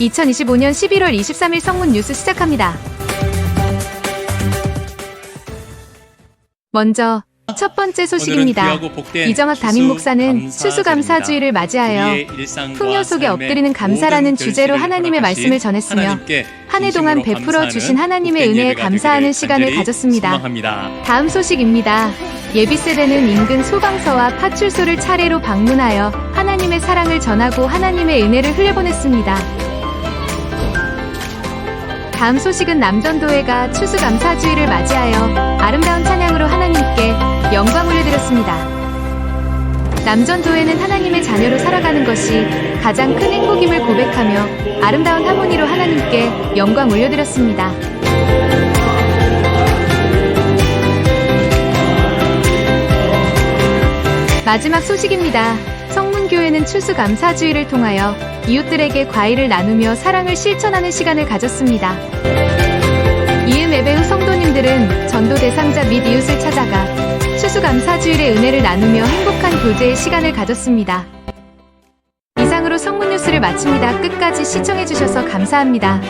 (2025년 11월 23일) 성문 뉴스 시작합니다. 먼저 첫 번째 소식입니다. 이정학 담임 목사는 추수감사주의를 맞이하여 풍요 속에 엎드리는 감사라는 주제로 하나님의 말씀을 전했으며 한 해 동안 베풀어 주신 하나님의 은혜에 감사하는 시간을 가졌습니다. 다음 소식입니다. 예비 세대는 인근 소방서와 파출소를 차례로 방문하여 하나님의 사랑을 전하고 하나님의 은혜를 흘려보냈습니다. 다음 소식은 남전도회가 추수감사주의를 맞이하여 아름다운 찬양으로 하나님께 영광 올려드렸습니다. 남전도회는 하나님의 자녀로 살아가는 것이 가장 큰 행복임을 고백하며 아름다운 하모니로 하나님께 영광 올려드렸습니다. 마지막 소식입니다. 성문교회는 추수감사주의를 통하여 이웃들에게 과일을 나누며 사랑을 실천하는 시간을 가졌습니다. 이음 예배 후 성도님들은 전도 대상자 및 이웃을 찾아가 추수감사주일의 은혜를 나누며 행복한 교제의 시간을 가졌습니다. 이상으로 성문 뉴스를 마칩니다. 끝까지 시청해주셔서 감사합니다.